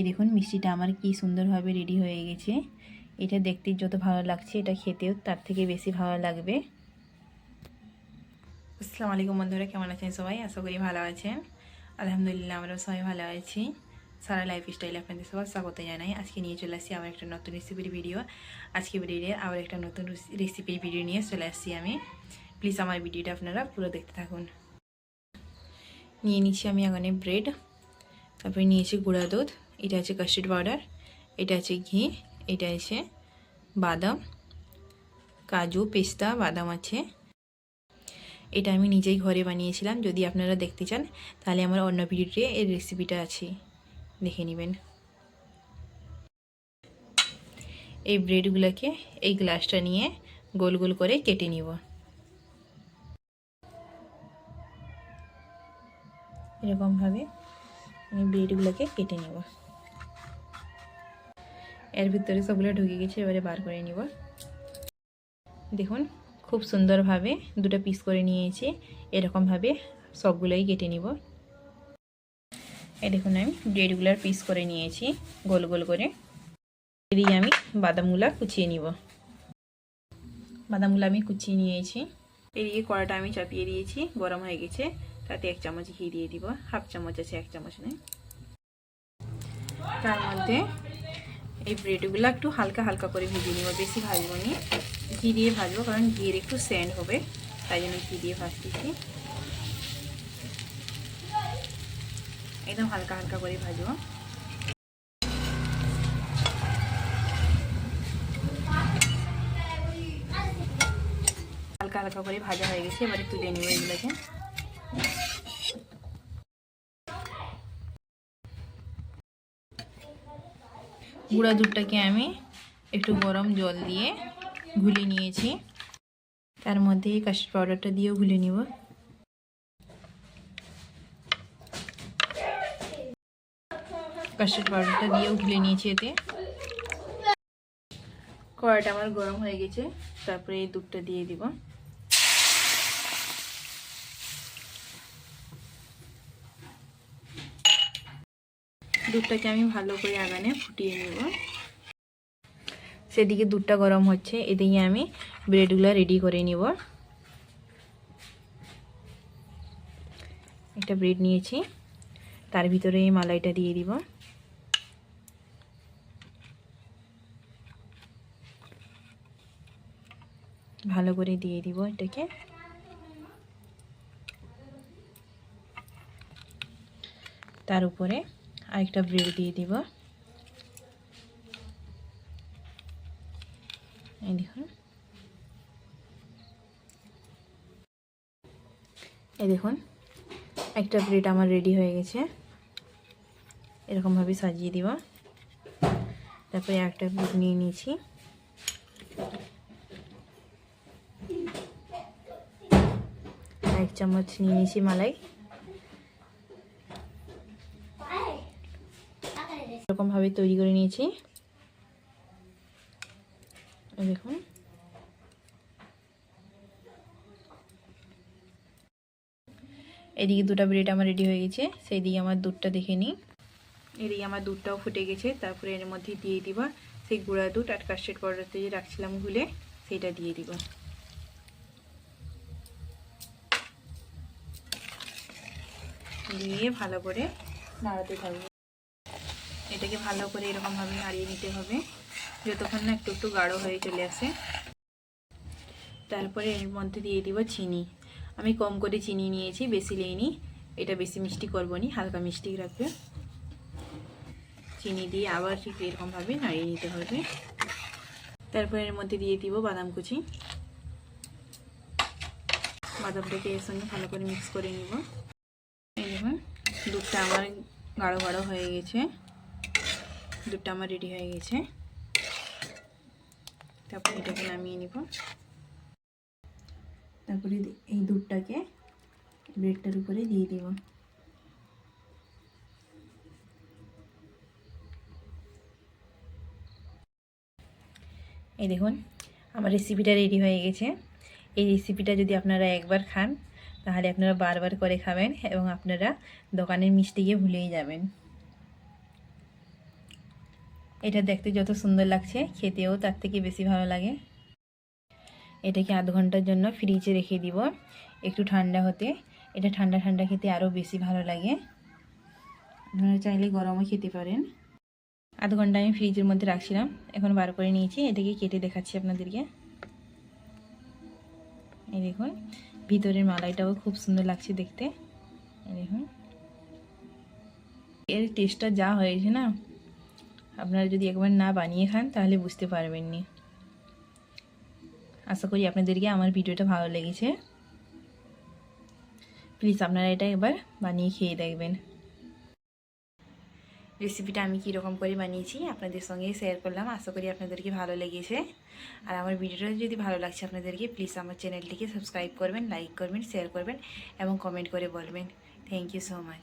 এই দেখুন, মিষ্টিটা আমার কি সুন্দরভাবে রেডি হয়ে গেছে। এটা দেখতে যত ভালো লাগছে, এটা খেতেও তার থেকে বেশি ভালো লাগবে। আসসালামু আলাইকুম বন্ধুরা, কেমন আছেন সবাই? আশা করি ভালো আছেন। আলহামদুলিল্লাহ, আমরাও সবাই ভালো আছি। সারা লাইফ স্টাইল আপনাদের সবার স্বাগত জানাই। আজকে নিয়ে চলে আসছি আবার একটা নতুন রেসিপির ভিডিও আজকে ভিডিওর আবার একটা নতুন রেসিপির ভিডিও নিয়ে চলে আসছি আমি। প্লিজ আমার ভিডিওটা আপনারা পুরো দেখতে থাকুন। নিয়ে নিচ্ছি আমি এখানে ব্রেড তারপরে নিয়েছি গুঁড়া দুধ। এটা আছে কাস্টার্ড পাউডার এটা আছে ঘি, এটা আছে বাদাম, কাজু, পেস্তা, বাদাম আছে। এটা আমি নিজেই ঘরে বানিয়েছিলাম, যদি আপনারা দেখতে চান, তাহলে আমার অন্য ভিডিওতে এর রেসিপিটা আছে, দেখে নেবেন। এই ব্রেডগুলোকে এই গ্লাসটা নিয়ে গোল গোল করে কেটে নিব। এরকমভাবে আমি ব্রেডগুলোকে কেটে নেব। এর ভিতরে সবগুলো ঢুকে গেছে, এবারে বার করে নিব। দেখুন, খুব সুন্দরভাবে দুটো পিস করে নিয়েছি, এরকমভাবে সবগুলোই কেটে নিব। এই দেখুন, আমি ব্রেডগুলোর পিস করে নিয়েছি, গোল গোল করে। দিয়ে আমি বাদামগুলো কুচিয়ে নিব। বাদামগুলো আমি কুচিয়ে নিয়েছি। এদিকে কড়াটা আমি চাপিয়ে দিয়েছি, গরম হয়ে গেছে। তাতে এক চামচ ঘি দিয়ে দিব, হাফ চামচ আছে, এক চামচ নেই। তার মধ্যে এই ব্রেডগুলো একটু হালকা হালকা করে ভেজে নিব, বেশি ভাজবো নি। ঘি দিয়ে ভাজবো, কারণ ঘিয়ের একটু স্যান্ড হবে, তাই জন্য ঘি দিয়ে ভাজতেছি। একদম হালকা হালকা করে ভাজবো। হালকা হালকা করে ভাজা হয়ে গেছে, এবারে তুলে নিব এগুলোকে। গুঁড়া দুধটাকে আমি একটু গরম জল দিয়ে গুলে নিয়েছি। তার মধ্যে কাস্টার্ড পাউডারটা দিয়েও গুলে নিব। কাস্টার্ড পাউডারটা দিয়েও গুলে নিয়েছি এতে। কড়াটা আমার গরম হয়ে গেছে, তারপরে এই দুধটা দিয়ে দিব। দুধটাকে আমি ভালো করে আগানে ফুটিয়ে নেব। সেদিকে দুধটা গরম হচ্ছে, এদিকে আমি ব্রেডগুলো রেডি করে নিব। একটা ব্রেড নিয়েছি, তার ভিতরে এই মালাইটা দিয়ে দিব। ভালো করে দিয়ে দিব এটাকে। তার উপরে আরেকটা ব্রেড দিয়ে দিব। এই দেখুন। এই দেখুন, একটা ব্রেড আমার রেডি হয়ে গেছে। এরকমভাবে সাজিয়ে দিব। তারপরে একটা ব্রেড নিয়ে নিয়েছি। এক চামচ নিয়ে নিয়েছি মালাই। এরকমভাবে তৈরি করে নিয়েছি। দেখুন। এদিকে দুটো ব্রেড আমার রেডি হয়ে গেছে সেই দিকে আমার দুধটা দেখে নিই। এদিকে আমার দুধটাও ফুটে গেছে, তারপরে এর মধ্যে দিয়ে দিবা সেই গুঁড়া দুধ আর কাস্টার্ড পাউডারতে যে রাখছিলাম গুলে সেইটা দিয়ে দিব। দিয়ে ভালো করে নাড়াতে থাকবে। এটাকে ভালো করে এরকমভাবে নাড়িয়ে নিতে হবে। যতক্ষণ না একটু একটু গাঢ় হয়ে চলে আসে। তারপরে এর মধ্যে দিয়ে দিব চিনি। আমি কম করে চিনি নিয়েছি, বেশি নিইনি এটা বেশি মিষ্টি করব নি, হালকা মিষ্টি রাখবে চিনি দিয়ে আবার ঠিক এরকমভাবে নাড়িয়ে নিতে হবে। তারপরে এর মধ্যে দিয়ে দিব বাদাম কুচি। বাদামটাকে এর সঙ্গে ভালো করে মিক্স করে নিব। এই দেখুন, দুধটা আমার গাঢ় গাঢ় হয়ে গেছে। দুধটা আমার রেডি হয়ে গেছে। তারপর এটাকে নামিয়ে নিব। তারপরে এই দুধটাকে ব্রেডটার উপরে দিয়ে দেব। এই দেখুন, আমার রেসিপিটা রেডি হয়ে গেছে। এই রেসিপিটা যদি আপনারা একবার খান, তাহলে আপনারা বারবার করে খাবেন এবং আপনারা দোকানের মিষ্টি গিয়ে ভুলেই যাবেন। এটা দেখতে যত সুন্দর লাগছে, খেতেও তার থেকে বেশি ভালো লাগে। এটাকে আধ ঘণ্টার জন্য ফ্রিজে রেখে দিব, একটু ঠান্ডা হতে। এটা ঠান্ডা ঠান্ডা খেতে আরও বেশি ভালো লাগে। আপনারা চাইলে গরমও খেতে পারেন। আধ ঘণ্টা আমি ফ্রিজের মধ্যে রাখছিলাম, এখন বার করে নিয়েছি, এটাকে কেটে দেখাচ্ছি আপনাদেরকে। এই দেখুন, ভিতরের মালাইটাও খুব সুন্দর লাগছে দেখতে। এই দেখুন। এর টেস্টটা যা হয়েছে না আপনারা যদি একবার না বানিয়ে খান, তাহলে বুঝতে পারবেন নি। আশা করি আপনাদেরকে আমার ভিডিওটা ভালো লেগেছে। প্লিজ আপনারা এটা একবার বানিয়ে খেয়ে দেখবেন। রেসিপিটা আমি কীরকম করে বানিয়েছি আপনাদের সঙ্গে শেয়ার করলাম, আশা করি আপনাদেরকে ভালো লেগেছে। আর আমার ভিডিওটা যদি ভালো লাগছে আপনাদেরকে, প্লিজ আমার চ্যানেলটিকে সাবস্ক্রাইব করবেন, লাইক করবেন, শেয়ার করবেন এবং কমেন্ট করে বলবেন। Thank you so much